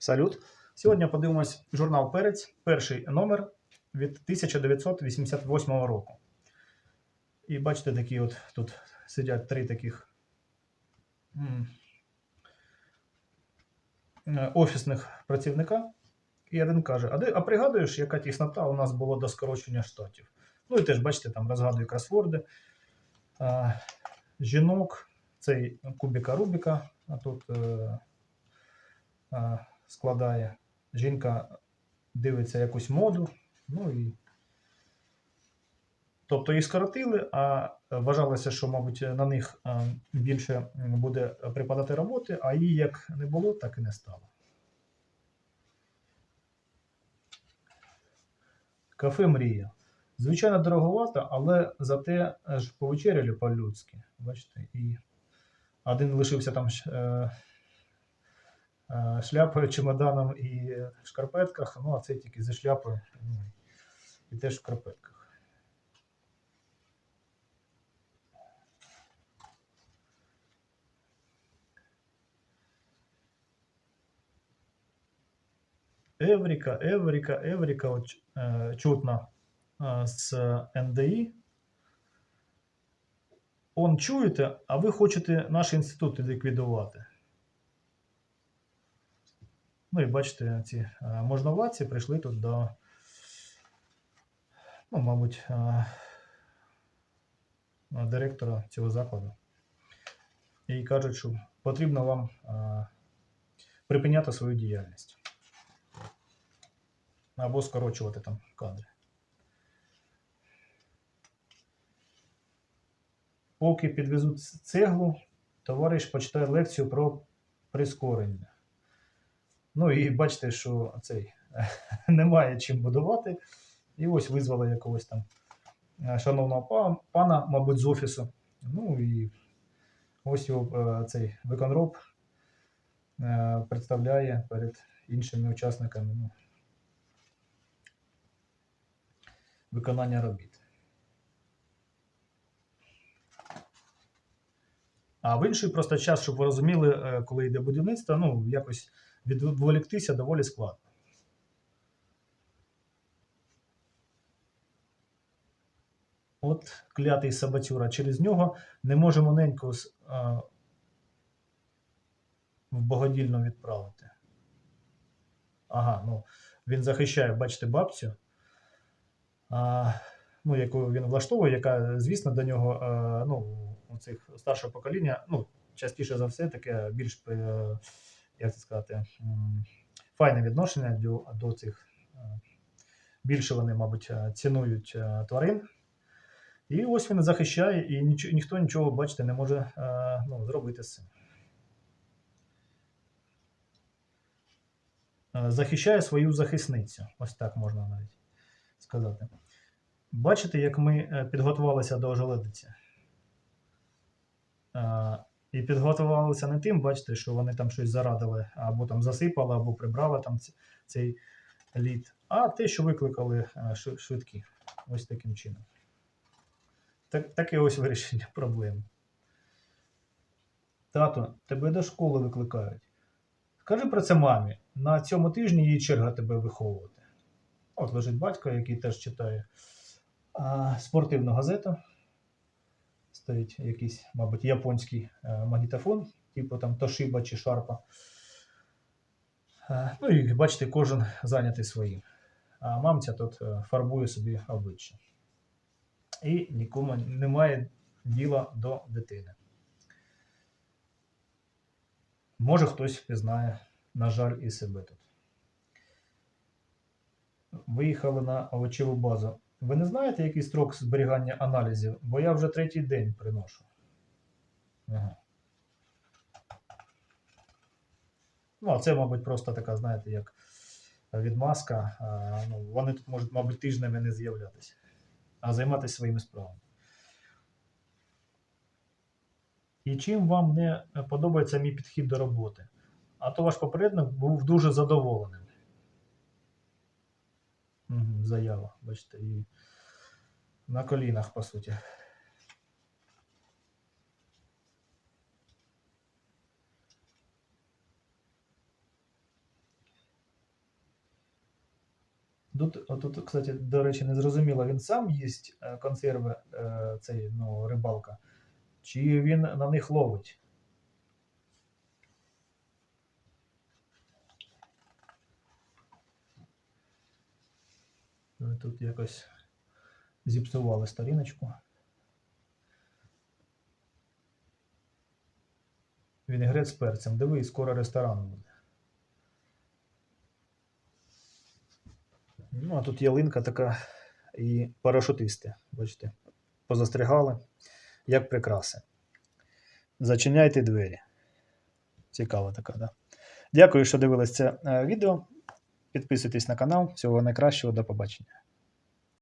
Салют. Сьогодні подивимось журнал Перець, перший номер від 1988 року. І бачите, такі от тут сидять три таких офісних працівника. І один каже: А, де, а пригадуєш, яка тіснота у нас була до скорочення штатів? Ну і теж, бачите, там розгадує кросворди. А, жінок, цей кубіка Рубіка, а тут е, а, складає. Жінка дивиться якусь моду. Ну і... Тобто їх скоротили, а вважалося, що, мабуть, на них більше буде припадати роботи, а її як не було, так і не стало. Кафе Мрія. Звичайно, дороговато, але зате аж повечеряли по-людськи. Бачите, і один лишився там е, е, шляпою, чемоданом і в шкарпетках, ну а цей тільки зі шляпою ну, і теж в шкарпетках. Евріка, Евріка, Евріка, е, чутно е, з НДІ. Он чуєте, а ви хочете наш інститут ліквідувати. Ну і бачите, ці е, можновладці прийшли тут до, ну, мабуть, е, директора цього закладу. І кажуть, що потрібно вам е, припиняти свою діяльність або скорочувати там кадри. Поки підвезуть цеглу, товариш почитає лекцію про прискорення. Ну і бачите, що цей немає чим будувати. І ось визвали якогось там е, шановного пана, мабуть, з офісу. Ну і ось його е, цей виконроб е, представляє перед іншими учасниками. Ну, виконання робіт. А в інший просто час, щоб ви розуміли, коли йде будівництво, ну, якось відволіктися доволі складно. От клятий Сабатюра. Через нього не можемо неньку з, в богодільну відправити. Ага, ну він захищає, бачите, бабцю а, ну, яку він влаштовує, яка, звісно, до нього е, ну, у цих старшого покоління, ну, частіше за все, таке більш е, як це сказати, файне відношення до, до цих. е, Більше вони, мабуть, е, цінують е, тварин. І ось він захищає, і ніч, ніхто нічого, бачите, не може ну, зробити з цим. Захищає свою захисницю. Ось так можна навіть сказати. Бачите, як ми підготувалися до ожеледиці? І підготувалися не тим, бачите, що вони там щось зарадили, або там засипали, або прибрали там цей лід, а те, що викликали е, швидкі. Ось таким чином. Так, таке ось вирішення проблеми. Тато, тебе до школи викликають. Скажи про це мамі. На цьому тижні її черга тебе виховувати. От лежить батько, який теж читає а, спортивну газету. Стоїть якийсь, мабуть, японський е, магнітофон, типу там Toshiba чи Sharpa. Е, ну і бачите, кожен зайнятий своїм. А мамця тут е, фарбує собі обличчя. І нікому немає діла до дитини. Може хтось впізнає, на жаль, і себе тут. Виїхали на овочеву базу. Ви не знаєте, який строк зберігання аналізів? Бо я вже третій день приношу. Ага. Ну, а це, мабуть, просто така, знаєте, як відмазка. Ну, вони тут можуть, мабуть, тижнями не з'являтися, а займатися своїми справами. І чим вам не подобається мій підхід до роботи? А то ваш попередник був дуже задоволеним заява. Бачите, і на колінах, по суті. Тут, тут, кстати, до речі, не зрозуміло, він сам їсть е, консерви е, цей ну, рибалка, чи він на них ловить. Ну, Тут якось зіпсували сторіночку. Вінегрет з перцем. Дивись, скоро ресторан буде. Ну, а тут ялинка така і парашутисти. Бачите, позастригали, як прикраси. Зачиняйте двері. Цікава така, да? Дякую, що дивились це е, відео. Підписуйтесь на канал. Всього найкращого, до побачення.